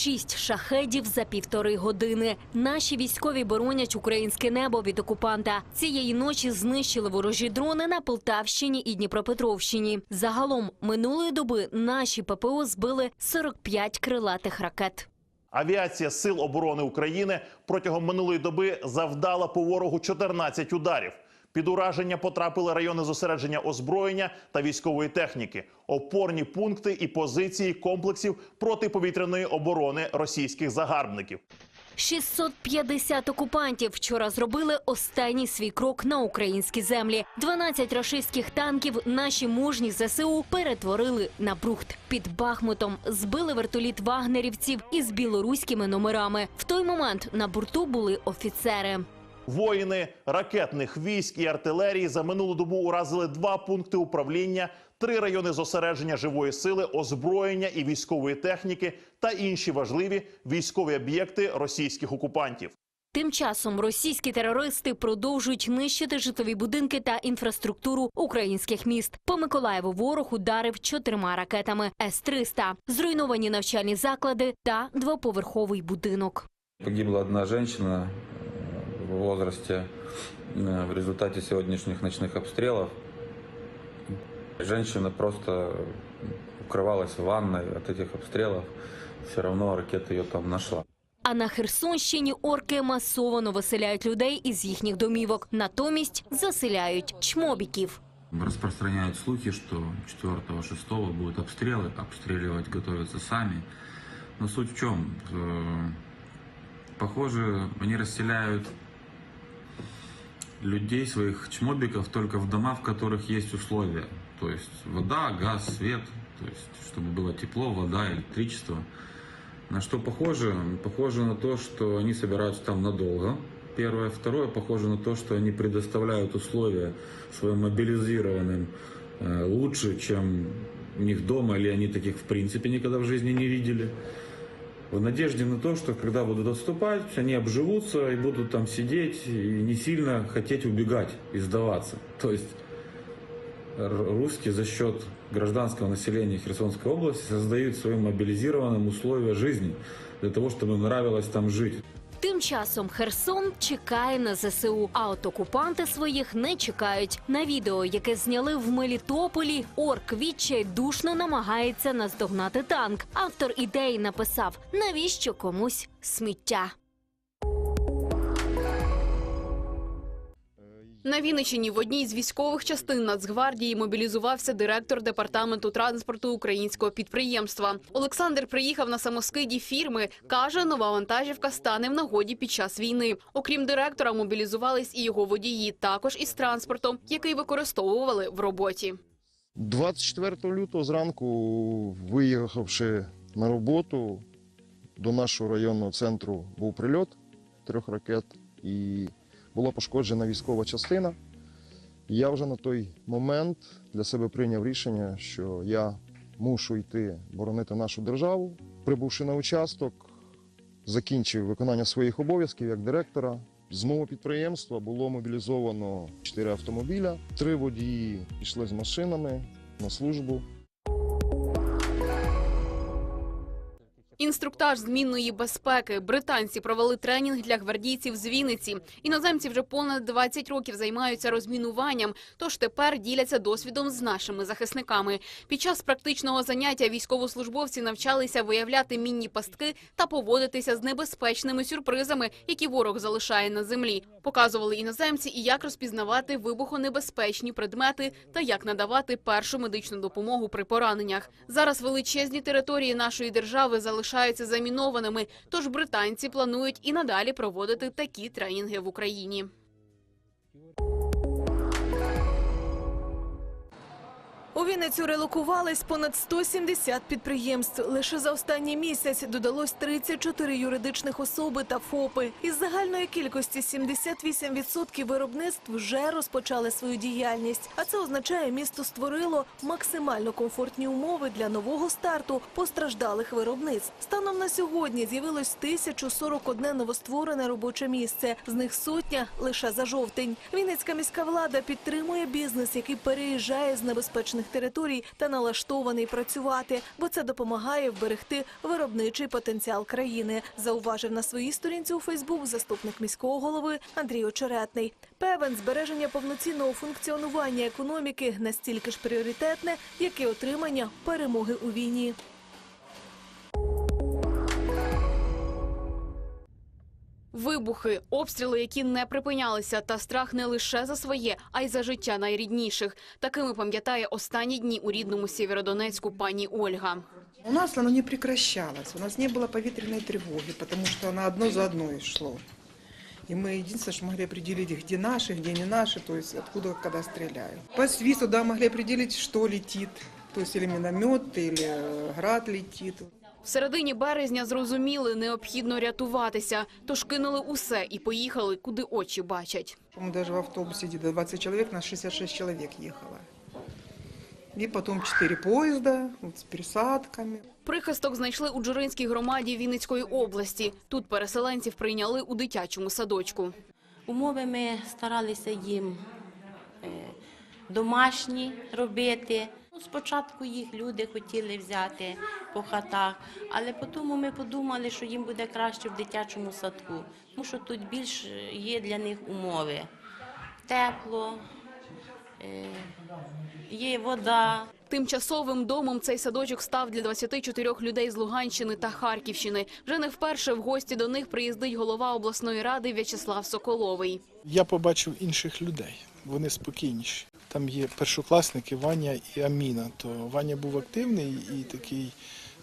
Шість шахедів за півтори години. Наші військові боронять українське небо від окупанта. Цієї ночі знищили ворожі дрони на Полтавщині і Дніпропетровщині. Загалом минулої доби наші ППО збили 45 крилатих ракет. Авіація Сил оборони України протягом минулої доби завдала по ворогу 14 ударів. Під ураження потрапили райони зосередження озброєння та військової техніки, опорні пункти і позиції комплексів протиповітряної оборони російських загарбників. 650 окупантів вчора зробили останній свій крок на українські землі. 12 рашистських танків наші мужні ЗСУ перетворили на брухт. Під Бахмутом збили вертоліт вагнерівців із білоруськими номерами. В той момент на борту були офіцери. Воїни ракетних військ і артилерії за минулу добу уразили два пункти управління, три райони зосередження живої сили, озброєння і військової техніки та інші важливі військові об'єкти російських окупантів. Тим часом російські терористи продовжують нищити житлові будинки та інфраструктуру українських міст. По Миколаєву ворог ударив чотирма ракетами С-300, зруйновані навчальні заклади та двоповерховий будинок. Погибла одна женщина э, в возрасте э, в результате сегодняшних ночных обстрелов. Женщина просто укрывалась в ванной от этих обстрелов. Все равно ракета ее там нашла. А на Херсонщині орки масово виселяють людей із їхніх домівок, натомість заселяють чмобіків. Распространяют слухи, что 4-6 будут обстрелы, обстреливать готовятся сами. Но суть в чем? Э, Похоже, они расселяют людей, своих чмобиков, только в дома, в которых есть условия. То есть вода, газ, свет, то есть чтобы было тепло, вода, электричество. На что похоже? Похоже на то, что они собираются там надолго. Первое. Второе, похоже на то, что они предоставляют условия своим мобилизированным э, лучше, чем у них дома, или они таких в принципе никогда в жизни не видели. В надежде на то, что когда будут отступать, они обживутся и будут там сидеть и не сильно хотеть убегать и сдаваться. То есть русские за счет гражданского населения Херсонской области создают своим мобилизированным условия жизни для того, чтобы нравилось там жить. Тим часом Херсон чекає на ЗСУ, а от окупанти своїх не чекають. На відео, яке зняли в Мелітополі, орк відчайдушно намагається наздогнати танк. Автор ідеї написав: навіщо комусь сміття. На Вінниччині в одній з військових частин Нацгвардії мобілізувався директор департаменту транспорту українського підприємства. Олександр приїхав на самоскиді фірми. каже, нова вантажівка стане в нагоді під час війни. Окрім директора, мобілізувались і його водії, також із транспортом, який використовували в роботі. 24 лютого зранку, виїхавши на роботу, до нашого районного центру був прильот трьох ракет і була пошкоджена військова частина. Я вже на той момент для себе прийняв рішення, що я мушу йти боронити нашу державу. Прибувши на участок, закінчив виконання своїх обов'язків як директора. З мого підприємства було мобілізовано 4 автомобіля. Три водії пішли з машинами на службу. Інструктаж змінної безпеки. Британці провели тренінг для гвардійців з Вінниці. Іноземці вже понад 20 років займаються розмінуванням, тож тепер діляться досвідом з нашими захисниками. Під час практичного заняття військовослужбовці навчалися виявляти мінні пастки та поводитися з небезпечними сюрпризами, які ворог залишає на землі. Показували іноземці і як розпізнавати вибухонебезпечні предмети та як надавати першу медичну допомогу при пораненнях. Зараз величезні території нашої держави залишаються замінованими, тож британці планують і надалі проводити такі тренінги в Україні. У Вінницю релокувались понад 170 підприємств. Лише за останній місяць додалось 34 юридичних особи та ФОПи. Із загальної кількості 78% виробництв вже розпочали свою діяльність. А це означає, місто створило максимально комфортні умови для нового старту постраждалих виробництв. Станом на сьогодні з'явилось 1041 новостворене робоче місце. З них сотня лише за жовтень. Вінницька міська влада підтримує бізнес, який переїжджає з небезпечних територій та налаштований працювати, бо це допомагає вберегти виробничий потенціал країни. Зауважив на своїй сторінці у Фейсбук заступник міського голови Андрій Очеретний. Певен, збереження повноцінного функціонування економіки настільки ж пріоритетне, як і отримання перемоги у війні. Вибухи, обстріли, які не припинялися, та страх не лише за своє, а й за життя найрідніших. Такими пам'ятає останні дні у рідному Сєвєродонецьку пані Ольга. У нас оно не прекращалось. У нас не было повітряной тревоги, потому что оно одно за одной шло. И мы единственное, что могли определить, где наши, где не наши, то есть откуда, когда стреляют. По свисту, да, могли определить, что летит. То есть или миномет, или э, град летит. В середині березня зрозуміли, необхідно рятуватися, тож кинули усе і поїхали, куди очі бачать. Мы даже в автобусе где-то 20 человек, нас 66 человек ехало. И потом 4 поезда вот, с пересадками. Прихисток знайшли у Джуринській громаді Вінницької області. Тут переселенців прийняли у дитячому садочку. Умови ми старалися їм е, домашні робити. Спочатку їх люди хотіли взяти по хатах, але потім ми подумали, що їм буде краще в дитячому садку, тому що тут більш є для них умови. Тепло, е, є вода. Тимчасовим домом цей садочок став для 24 людей з Луганщини та Харківщини. Вже не вперше в гості до них приїздить голова обласної ради В'ячеслав Соколовий. Я побачив інших людей, вони спокійніші. Там є першокласники Ваня і Аміна. То Ваня був активний і такий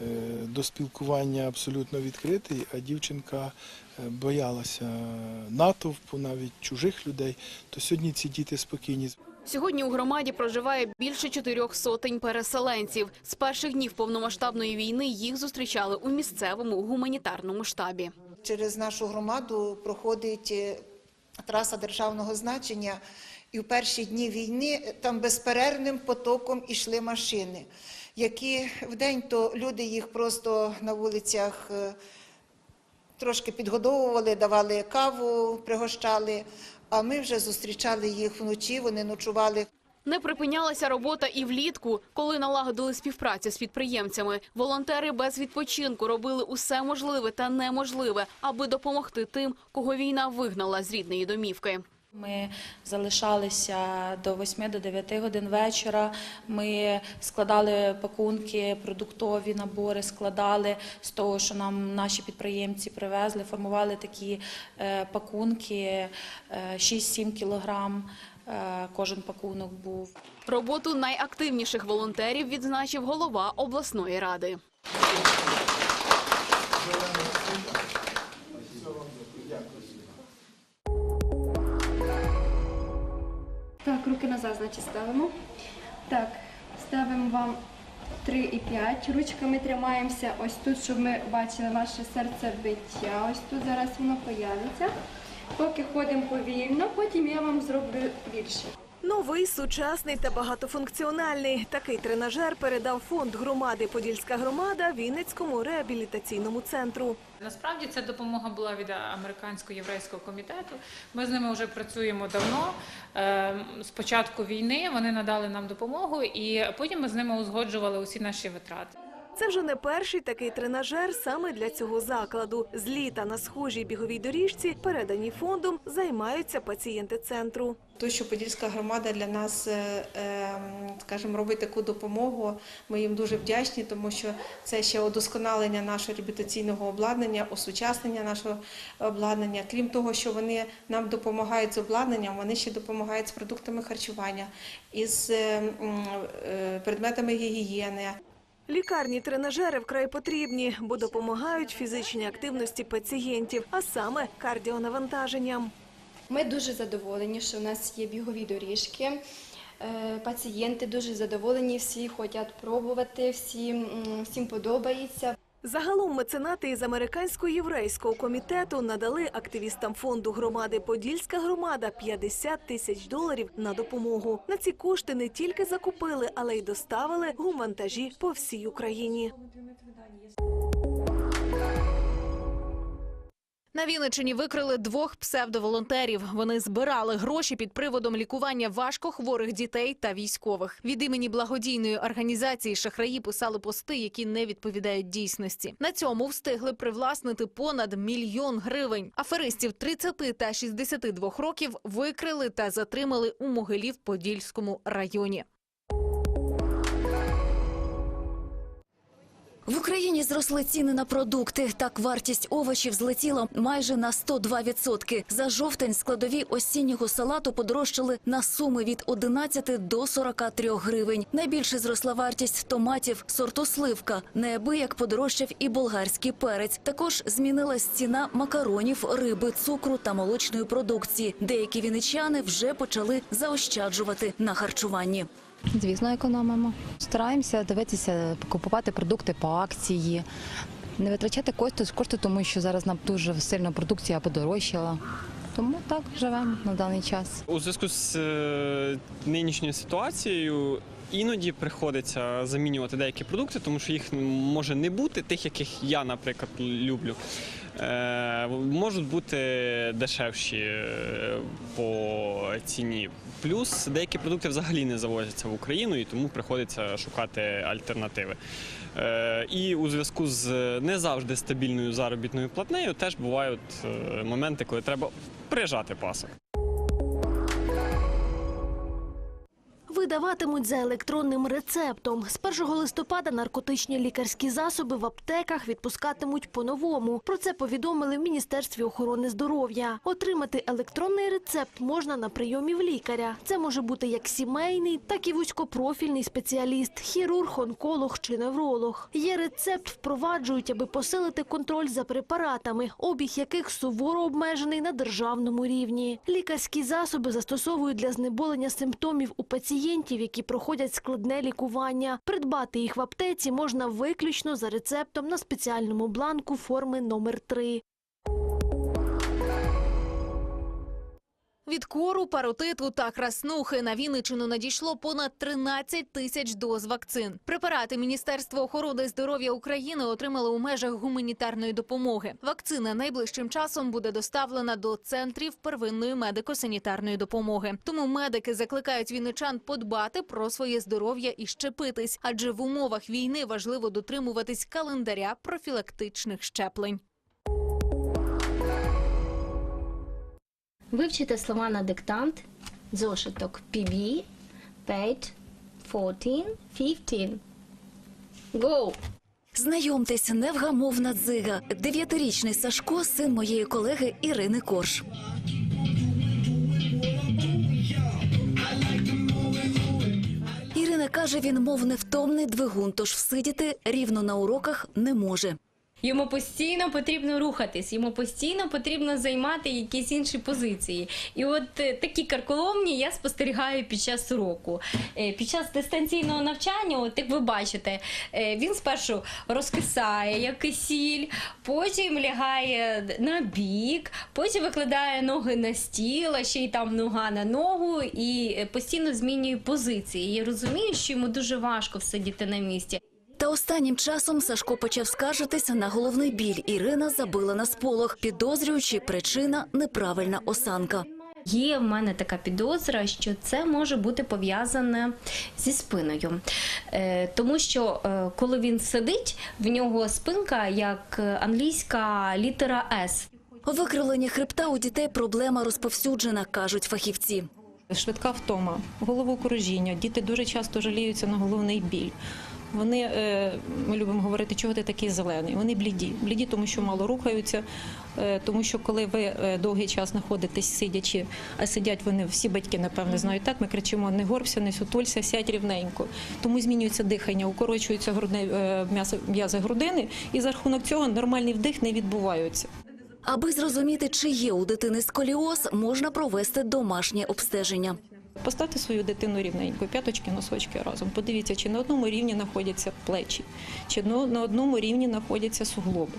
е, до спілкування абсолютно відкритий, а дівчинка е, боялася натовпу, навіть чужих людей. То сьогодні ці діти спокійні. Сьогодні у громаді проживає більше чотирьох сотень переселенців. З перших днів повномасштабної війни їх зустрічали у місцевому гуманітарному штабі. Через нашу громаду проходить е, траса державного значення, і в перші дні війни там безперервним потоком ішли машини, які вдень то люди їх просто на вулицях е, трошки підгодовували, давали каву, пригощали. А ми вже зустрічали їх вночі, вони ночували Не припинялася робота і влітку, коли налагодили співпрацю з підприємцями. Волонтери без відпочинку робили усе можливе та неможливе, аби допомогти тим, кого війна вигнала з рідної домівки. Ми залишалися до 8 до 9 годин вечора. Ми складали пакунки, продуктові набори, складали з того, що нам наші підприємці привезли, формували такі е, пакунки е, 6-7 кілограм. е, Кожен пакунок був. Роботу найактивніших волонтерів відзначив голова обласної ради. Так, руки назад, значить, ставимо. Так, ставимо вам 3 і 5. Ручками тримаємося ось тут, щоб ми бачили наше серцебиття. Ось тут зараз воно появиться. Поки ходимо повільно, потім я вам зроблю більше. Новий, сучасний та багатофункціональний. Такий тренажер передав фонд громади Подільська громада Вінницькому реабілітаційному центру. Насправді ця допомога була від американського єврейського комітету. Ми з ними вже працюємо давно. Е, З початку війни вони надали нам допомогу, і потім ми з ними узгоджували усі наші витрати. Це вже не перший такий тренажер саме для цього закладу. З літа на схожій біговій доріжці, передані фондом, займаються пацієнти центру. То, що Подільська громада для нас, е, е, скажімо, робить таку допомогу, ми їм дуже вдячні, тому що це ще удосконалення нашого реабілітаційного обладнання, осучаснення нашого обладнання. Крім того, що вони нам допомагають з обладнанням, вони ще допомагають з продуктами харчування, із е, предметами гігієни. Лікарні тренажери вкрай потрібні, бо допомагають фізичній активності пацієнтів, а саме кардіонавантаженням. Ми дуже задоволені, що у нас є бігові доріжки. Е, Пацієнти дуже задоволені, всі хочуть пробувати, всім, всім подобається. Загалом меценати із американсько-єврейського комітету надали активістам фонду громади Подільська громада 50 тисяч доларів на допомогу. На ці кошти не тільки закупили, але й доставили гумвантажі по всій Україні. На Вінниччині викрили двох псевдоволонтерів. Вони збирали гроші під приводом лікування важкохворих дітей та військових. Від імені благодійної організації шахраї писали пости, які не відповідають дійсності. На цьому встигли привласнити понад мільйон гривень. Аферистів 30 та 62 років викрили та затримали у Могилів-Подільському районі. В Україні зросли ціни на продукти. Так вартість овочів злетіла майже на 102%. За жовтень складові осіннього салату подорожчали на суми від 11 до 43 гривень. Найбільше зросла вартість томатів сорту сливка. Неабияк подорожчав і болгарський перець. Також змінилась ціна макаронів, риби, цукру та молочної продукції. Деякі віничани вже почали заощаджувати на харчуванні. Звісно, економимо. Стараємося дивитися, купувати продукти по акції, не витрачати кошти, кошти, тому що зараз нам дуже сильно продукція подорожчала. Тому так живемо на даний час. У зв'язку з е, нинішньою ситуацією іноді приходиться замінювати деякі продукти, тому що їх може не бути, тих, яких я, наприклад, люблю. Е, можуть бути дешевші е, по ціні. Плюс деякі продукти взагалі не завозяться в Україну і тому приходиться шукати альтернативи. Е, І у зв'язку з не завжди стабільною заробітною платнею теж бувають моменти, коли треба прижати пасок. Видаватимуть за електронним рецептом. З 1 листопада наркотичні лікарські засоби в аптеках відпускатимуть по-новому. Про це повідомили в Міністерстві охорони здоров'я. Отримати електронний рецепт можна на прийомі в лікаря. Це може бути як сімейний, так і вузькопрофільний спеціаліст, хірург, онколог чи невролог. Є рецепт впроваджують, аби посилити контроль за препаратами, обіг яких суворо обмежений на державному рівні. Лікарські засоби застосовують для знеболення симптомів у пацієнтів, які проходять складне лікування. Придбати їх в аптеці можна виключно за рецептом на спеціальному бланку форми номер 3. Від кору, паротиту та краснухи на Вінниччину надійшло понад 13 тисяч доз вакцин. Препарати Міністерства охорони здоров'я України отримали у межах гуманітарної допомоги. Вакцина найближчим часом буде доставлена до центрів первинної медико-санітарної допомоги. Тому медики закликають вінничан подбати про своє здоров'я і щепитись, адже в умовах війни важливо дотримуватись календаря профілактичних щеплень. Вивчите слова на диктант. Зошиток PB, page 14, 15. Go! Знайомтесь, невгамовна дзига. Дев'ятирічний Сашко, син моєї колеги Ірини Корж. Ірина каже, він мов невтомний двигун, тож всидіти рівно на уроках не може. Йому постійно потрібно рухатись, йому постійно потрібно займати якісь інші позиції. І от е, такі карколомні я спостерігаю під час уроку. Е, Під час дистанційного навчання, от як ви бачите, е, він спершу розкисає як кисіль, потім лягає на бік, потім викладає ноги на стіл, а ще й там нога на ногу і постійно змінює позиції. Я розумію, що йому дуже важко всидіти на місці. Та останнім часом Сашко почав скаржитися на головний біль. Ірина забила на сполох, підозрюючи причина неправильна осанка. Є в мене така підозра, що це може бути пов'язане зі спиною, Е, тому що е, коли він сидить, в нього спинка як е, англійська літера С. Викривлення хребта у дітей проблема розповсюджена, кажуть фахівці. Швидка втома, головокружіння. Діти дуже часто жаліються на головний біль. Вони, е, ми любимо говорити, чого ти такий зелений. Вони бліді. Бліді, тому що мало рухаються, е, тому що коли ви е, довгий час знаходитесь сидячи, а сидять вони всі батьки, напевне, знають так. Ми кричимо: не горбся, не сутулься, сядь рівненько. Тому змінюється дихання, укорочуються грудне м'язи грудини, і за рахунок цього нормальний вдих не відбувається. Аби зрозуміти, чи є у дитини сколіоз, можна провести домашнє обстеження. Поставте свою дитину рівненько, п'яточки, носочки разом. Подивіться, чи на одному рівні знаходяться плечі, чи на одному рівні знаходяться суглоби.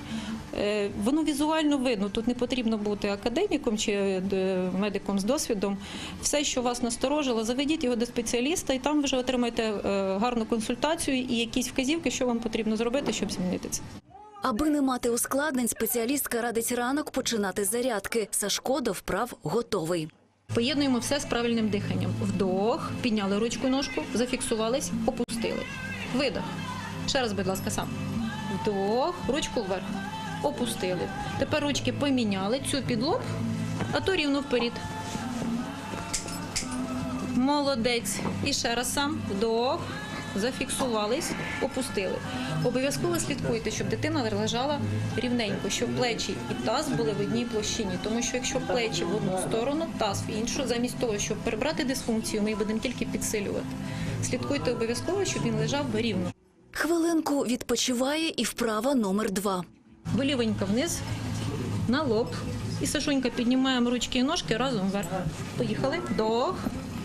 Е, Воно візуально видно. Тут не потрібно бути академіком чи е, медиком з досвідом. Все, що вас насторожило, заведіть його до спеціаліста, і там ви вже отримаєте е, гарну консультацію і якісь вказівки, що вам потрібно зробити, щоб змінити це. Аби не мати ускладнень, спеціалістка радить ранок починати зарядки. Сашко до вправ готовий. Поєднуємо все з правильним диханням. Вдох, підняли ручку ножку, зафіксувались, опустили. Видох. Ще раз, будь ласка, сам. Вдох, ручку вверх. Опустили. Тепер ручки поміняли, цю під лоб, а то рівно вперед. Молодець. І ще раз сам. Вдох. Зафіксувались, опустили. Обов'язково слідкуйте, щоб дитина лежала рівненько, щоб плечі і таз були в одній площині. Тому що якщо плечі в одну сторону, таз в іншу, замість того, щоб прибрати дисфункцію, ми її будемо тільки підсилювати. Слідкуйте обов'язково, щоб він лежав рівно. Хвилинку відпочиває і вправа номер два. Голівенька вниз, на лоб. І Сашунька піднімаємо ручки і ножки разом вверх. Поїхали. Вдох.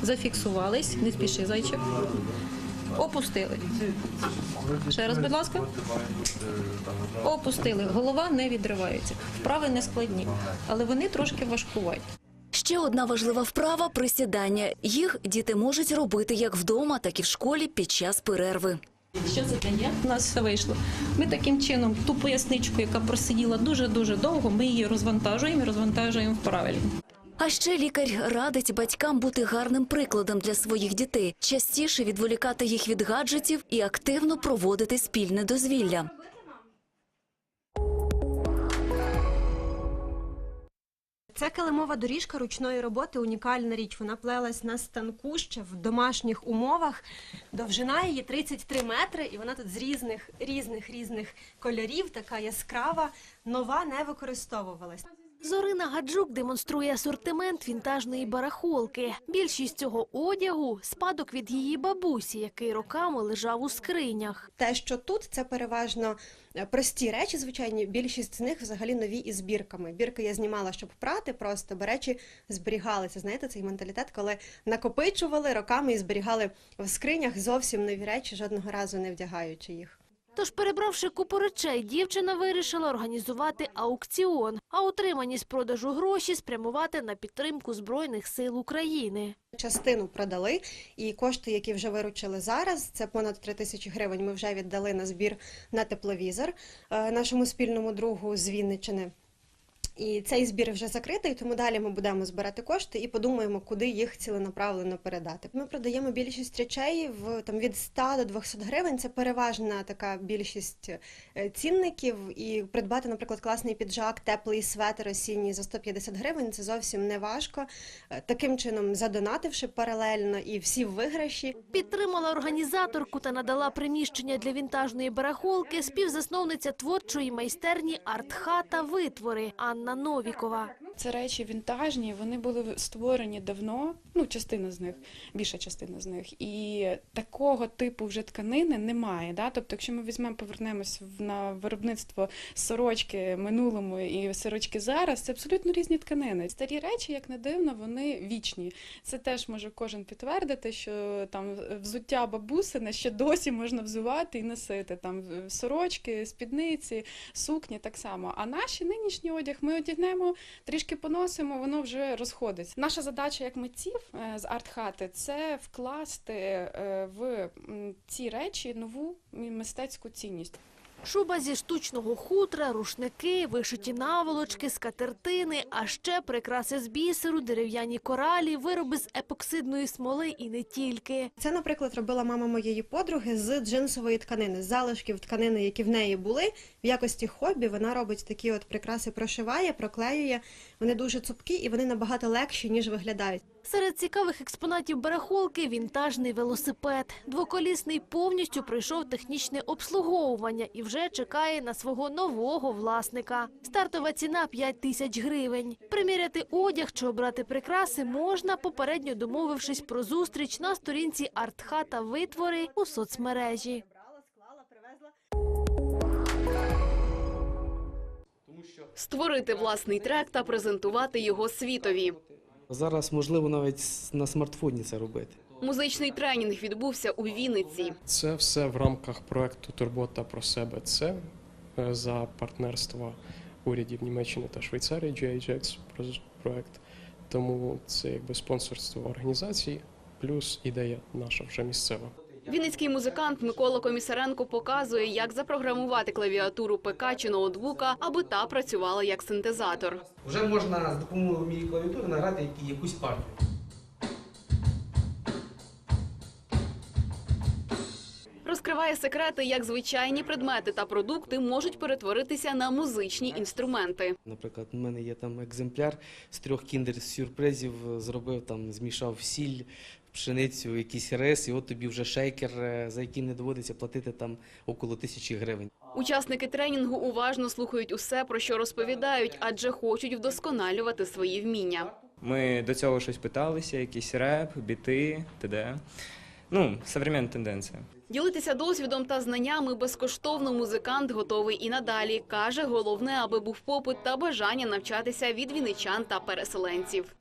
Зафіксувались. Не спіши, зайчик. Опустили. Ще раз, будь ласка. Опустили. Голова не відривається. Вправи не складні, але вони трошки важкуваті. Ще одна важлива вправа присідання. Їх діти можуть робити як вдома, так і в школі під час перерви. Що це дає? У нас все вийшло. Ми таким чином ту поясничку, яка просиділа дуже-дуже довго, ми її розвантажуємо і розвантажуємо правильно. А ще лікар радить батькам бути гарним прикладом для своїх дітей, частіше відволікати їх від гаджетів і активно проводити спільне дозвілля. Це килимова доріжка ручної роботи, унікальна річ. Вона плелась на станку ще в домашніх умовах. Довжина її 33 метри, і вона тут з різних різних різних кольорів, така яскрава, нова не використовувалась. Зорина Гаджук демонструє асортимент вінтажної барахолки. Більшість цього одягу спадок від її бабусі, який роками лежав у скринях. Те, що тут, це переважно е, прості речі, звичайні. Більшість з них взагалі нові із бірками. Бірки я знімала, щоб прати, просто бо речі зберігалися. Знаєте, цей менталітет, коли накопичували роками і зберігали в скринях зовсім нові речі, жодного разу не вдягаючи їх. Тож, перебравши купу речей, дівчина вирішила організувати аукціон, а отримані з продажу гроші спрямувати на підтримку Збройних сил України. Частину продали, і кошти, які вже виручили зараз, це понад 3 тисячі гривень. Ми вже віддали на збір на тепловізор е, нашому спільному другу з Вінниччини. І цей збір вже закритий, тому далі ми будемо збирати кошти і подумаємо, куди їх ціленаправленно передати. Ми продаємо більшість речей в там від 100 до 200 гривень. Це переважна така більшість е, цінників. І придбати, наприклад, класний піджак, теплий светр осінній за 150 гривень. Це зовсім не важко. Е, Таким чином, задонативши паралельно і всі виграші. Підтримала організаторку та надала приміщення для вінтажної барахолки співзасновниця творчої майстерні «Артхата Витвори» Анна Новікова. Це речі вінтажні, вони були створені давно, ну частина з них, більша частина з них. І такого типу вже тканини немає. Да? Тобто, якщо ми візьмемо, повернемось на виробництво сорочки минулому і сорочки зараз, це абсолютно різні тканини. Старі речі, як не дивно, вони вічні. Це теж може кожен підтвердити, що там взуття бабусине ще досі можна взувати і носити. Там сорочки, спідниці, сукні так само. А наші нинішній одяг ми одягнемо трішки поносимо, воно вже розходиться. Наша задача як митців е, з арт-хати це вкласти е, в ці речі нову мистецьку цінність. Шуба зі штучного хутра, рушники, вишиті наволочки, скатертини, а ще прикраси з бісеру, дерев'яні коралі, вироби з епоксидної смоли і не тільки. Це, наприклад, робила мама моєї подруги з джинсової тканини, залишків тканини, які в неї були. В якості хобі вона робить такі от прикраси, прошиває, проклеює. Вони дуже цупкі і вони набагато легші, ніж виглядають. Серед цікавих експонатів барахолки вінтажний велосипед. Двоколісний повністю пройшов технічне обслуговування і вже чекає на свого нового власника. Стартова ціна 5 тисяч гривень. Приміряти одяг чи обрати прикраси можна, попередньо домовившись про зустріч на сторінці Артхата Витвори у соцмережі. Створити власний трек та презентувати його світові. Зараз можливо навіть на смартфоні це робити. Музичний тренінг відбувся у Вінниці. Це все в рамках проекту Турбота про себе. Це за партнерство урядів Німеччини та Швейцарії GHX проект. Тому це якби спонсорство організації, плюс ідея наша вже місцева. Вінницький музикант Микола Комісаренко показує, як запрограмувати клавіатуру ПК чи ноутбука, аби та працювала як синтезатор. Вже можна з допомогою моєї клавіатури награти якусь партію. Розкриває секрети, як звичайні предмети та продукти можуть перетворитися на музичні інструменти. Наприклад, у мене є там екземпляр з трьох кіндер-сюрпризів, е, зробив там, змішав сіль, пшеницю, якийсь рис, і от тобі вже шейкер, е, за який не доводиться платити там около тисячі гривень. Учасники тренінгу уважно слухають усе, про що розповідають, адже хочуть вдосконалювати свої вміння. Ми до цього щось питалися, якісь реп, біти, т.д. Ну, современна тенденція. Ділитися досвідом та знаннями безкоштовно музикант готовий і надалі. Каже, головне, аби був попит та бажання навчатися від віничан та переселенців.